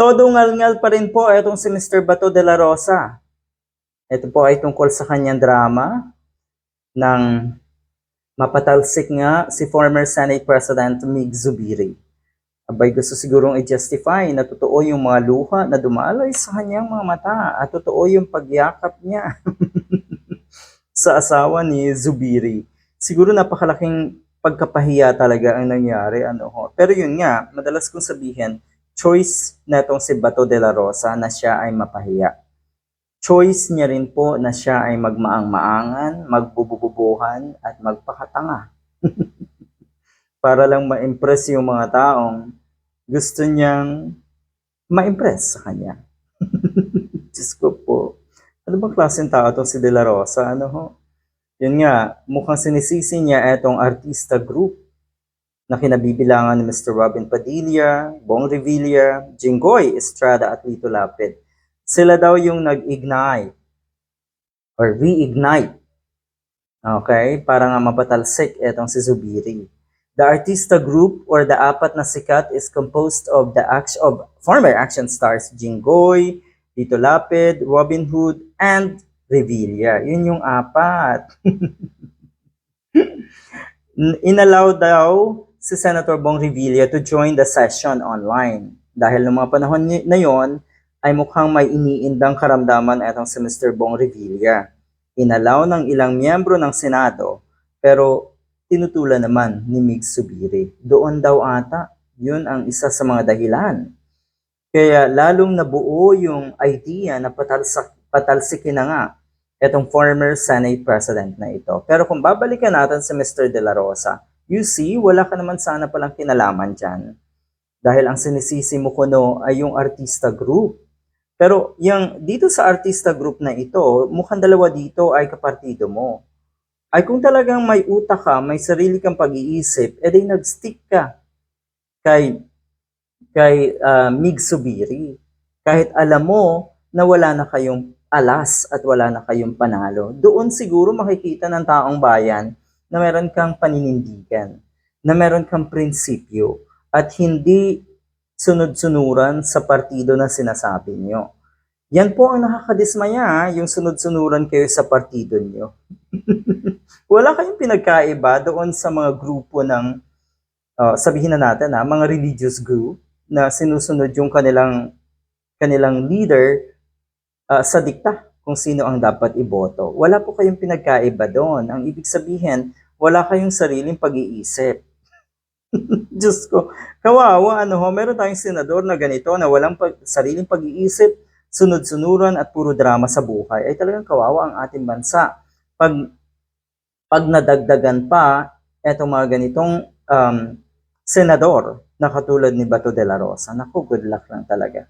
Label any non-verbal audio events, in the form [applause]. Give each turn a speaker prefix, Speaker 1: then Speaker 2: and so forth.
Speaker 1: Todo ngal-ngal pa rin po itong si Mr. Bato de la Rosa. Ito po ay tungkol sa kanyang drama ng mapatalsik nga si former Senate President Mig Zubiri. Abay gusto sigurong i-justify na totoo yung mga luha na dumalay sa kanyang mga mata at totoo yung pagyakap niya [laughs] sa asawa ni Zubiri. Siguro napakalaking pagkapahiya talaga ang nangyari. Ano ho. Pero yun nga, madalas kong sabihin, choice na itong si Bato de la Rosa na siya ay mapahiya. Choice niya rin po na siya ay magmaang-maangan, magbubububuhan, at magpakatanga. [laughs] Para lang ma-impress yung mga taong gusto niyang ma-impress sa kanya. [laughs] Diyos ko po. Ano bang klaseng tao itong si De La Rosa? Ano ho? Yun nga, mukhang sinisisi niya itong artista group na kinabibilangan ni Mr. Robin Padilla, Bong Revilla, Jinggoy Estrada at Lito Lapid. Sila daw yung nag-ignite or reignite. Okay? Para nga mapatalsik itong si Zubiri. The artista group or the apat na sikat is composed of the action of former action stars Jinggoy, Lito Lapid, Robin Hood, and Revilla. Yun yung apat. [laughs] Inallow daw si Senator Bong Revilla to join the session online. Dahil noong mga panahon na yon ay mukhang may iniindang karamdaman itong si Mr. Bong Revilla. Inalaw ng ilang miyembro ng Senado pero tinutulan naman ni Mig Subiri. Doon daw ata, yun ang isa sa mga dahilan. Kaya lalong nabuo yung idea na patalsak, patalsikin na nga itong former Senate President na ito. Pero kung babalikan natin si Mr. De La Rosa, you see, wala ka naman sana palang kinalaman dyan. Dahil ang sinisisi mo kuno ay yung artista group. Pero yung dito sa artista group na ito, mukhang dalawa dito ay kapartido mo. Ay kung talagang may utak ka, may sarili kang pag-iisip, edi nag-stick ka kay kay ah, Mig Subiri. Kahit alam mo na wala na kayong alas at wala na kayong panalo, doon siguro makikita ng taong bayan na meron kang paninindigan, na meron kang prinsipyo, at hindi sunod-sunuran sa partido na sinasabi nyo. Yan po ang nakakadismaya, yung sunod-sunuran kayo sa partido nyo. [laughs] Wala kayong pinagkaiba doon sa mga grupo ng, uh, sabihin na natin ha, mga religious group na sinusunod yung kanilang kanilang leader uh, sa dikta kung sino ang dapat iboto. Wala po kayong pinagkaiba doon. Ang ibig sabihin, wala kayong sariling pag-iisip. [laughs] Diyos ko, kawawa, ano ho, meron tayong senador na ganito na walang pag, sariling pag-iisip, sunod-sunuran at puro drama sa buhay. Ay talagang kawawa ang ating bansa. Pag, pag nadagdagan pa, etong mga ganitong um, senador na katulad ni Bato de la Rosa, naku, good luck lang talaga.